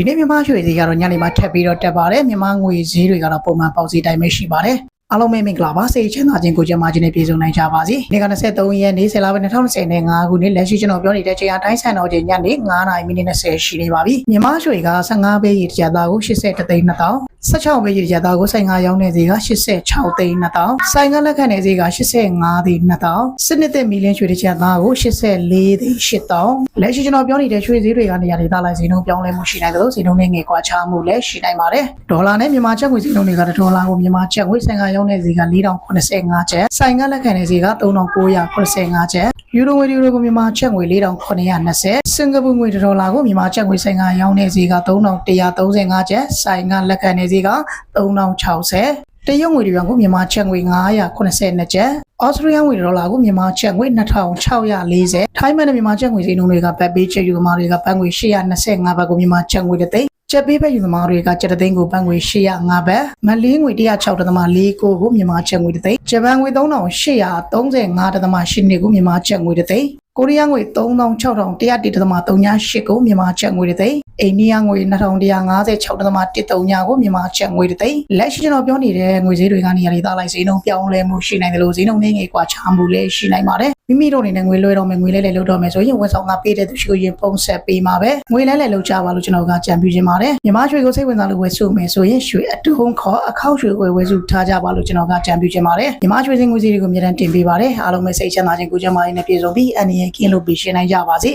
ဒီနေ့မြန်မာရွှေဈေးကတော့ညနေမှာထပ်ပြီးတော့တက်ပါတယ်မြန်မာငွေဈေးတွေကတော့ပုံမှန်ပေါက်ဈေးတိုင်းပဲရှိပါတယ်အားလုံးပဲမင်္ဂလာပါစေချမ်းသာခြင်းကိုကြံပါခြင်းနဲ့ပြည့်စုံနိုင်ကြပါစေ။ဒီက23ရက်နေ့10လပိုင်း2025ခုနှစ်လက်ရှိကျွန်တော်ပြောနေတဲ့ချိန်အတိုင်းဆန်တော်ချိန်ညနေ9:30မိနစ်20ရှိနေပါပြီ။မြန်မာရွှေက15ပဲရေတကြသားကို80သိန်း2000 16ပဲရေတကြသားကို55ရောင်းတဲ့ဈေးက86သိန်း2000ဆိုင်ကလက်ခံတဲ့ဈေးက85သိန်း2000စနစ်သက်မီလင်းရွှေတကြသားကို84သိန်း8000လက်ရှိကျွန်တော်ပြောနေတဲ့ရွှေဈေးတွေကနေရာဒေသလိုက်ဈေးနှုန်းပြောင်းလဲမှုရှိနိုင်တယ်လို့ဈေးနှုန်းနဲ့ငွေကွာခြားမှုလည်းရှိနိုင်ပါတယ်။ဒေါ်လာနဲ့မြန်မာကျပ်ငွေဈေးနှုန်းတွေကဒေါ်လာကိုမြန်မာကျပ်ငွေဆိုင်ကရောင်းတဲ့ဈေးက4085ကျပ်ဆိုင်ကလက်ခံတဲ့ဈေးက3985ကျပ် ယူရိုငွေယူရိုကိုမြန်မာကျပ်ငွေ4920စင်ကာပူငွေဒေါ်လာကိုမြန်မာကျပ်ငွေဆိုင်ကရောင်းတဲ့ဈေးက3135ကျပ်ဆိုင်ကလက်ခံတဲ့ဈေးက3060တရုတ်ငွေတွေကိုမြန်မာချက်ငွေ982ကျပ်။ဩစတြေးလျငွေဒေါ်လာကိုမြန်မာချက်ငွေ2640။ထိုင်းမန်နဲ့မြန်မာချက်ငွေဈေးနှုန်းတွေကဘတ်ပေးချက်ယူသမားတွေကဘတ်ငွေ825ဘတ်ကိုမြန်မာချက်ငွေတစ်သိန်း ကျပ်ပေးပဲယူသမားတွေကကျပ်တဲ့သိန်းကိုဘတ်ငွေ805ဘတ်မလေးငွေ106.4ကိုကိုမြန်မာချက်ငွေတစ်သိန်းဂျပန်ငွေ3835.8နှစ်ကိုမြန်မာချက်ငွေတစ်သိန်းကိုရီးယားငွေ36,101.38ကိုမြန်မာချက်ငွေတစ်သိန်း အိန္ဒိယငွေ2156.139ကိုမြန်မာချက်ငွေတစ်သိန်းလက်ရှိကျွန်တော်ပြောနေတဲ့ငွေဈေးတွေကနေရာတွေသားလိုက်ဈေးနှုန်းပြောင်းလဲမှုရှိနိုင်တယ်လို့ဈေးနှုန်းနဲ့ငွေကွာခြားမှုလည်းရှိနိုင်ပါတယ်မိမိတို့အနေနဲ့ငွေလွှဲတော့မယ်ငွေလဲလဲလုပ်တော့မယ်ဆိုရင်ဝန်ဆောင်ကပေးတဲ့သူရှိကိုရင်ပုံဆက်ပေးမှာပဲငွေလဲလဲလုပ်ကြပါလို့ကျွန်တော်ကကြံပြခြင်းပါတယ်မြမရွှေကိုစိတ်ဝင်စားလို့ဝယ်စုမယ်ဆိုရင်ရွှေအတုံးခေါ်အခောက်ရွှေကိုဝယ်စုထားကြပါလို့ကျွန်တော်ကကြံပြခြင်းပါတယ်မြမရွှေစင်ငွေဈေးတွေကိုအမြဲတမ်းတင်ပေးပါတယ်အားလုံးပဲစိတ်ချမ်းသာခြင်းကိုကြမ်းမာရေးနဲ့ပြည့်စုံပြီးအနေနဲ့ကင်းလို့ပြီးရှင်းနိုင်ကြပါစေ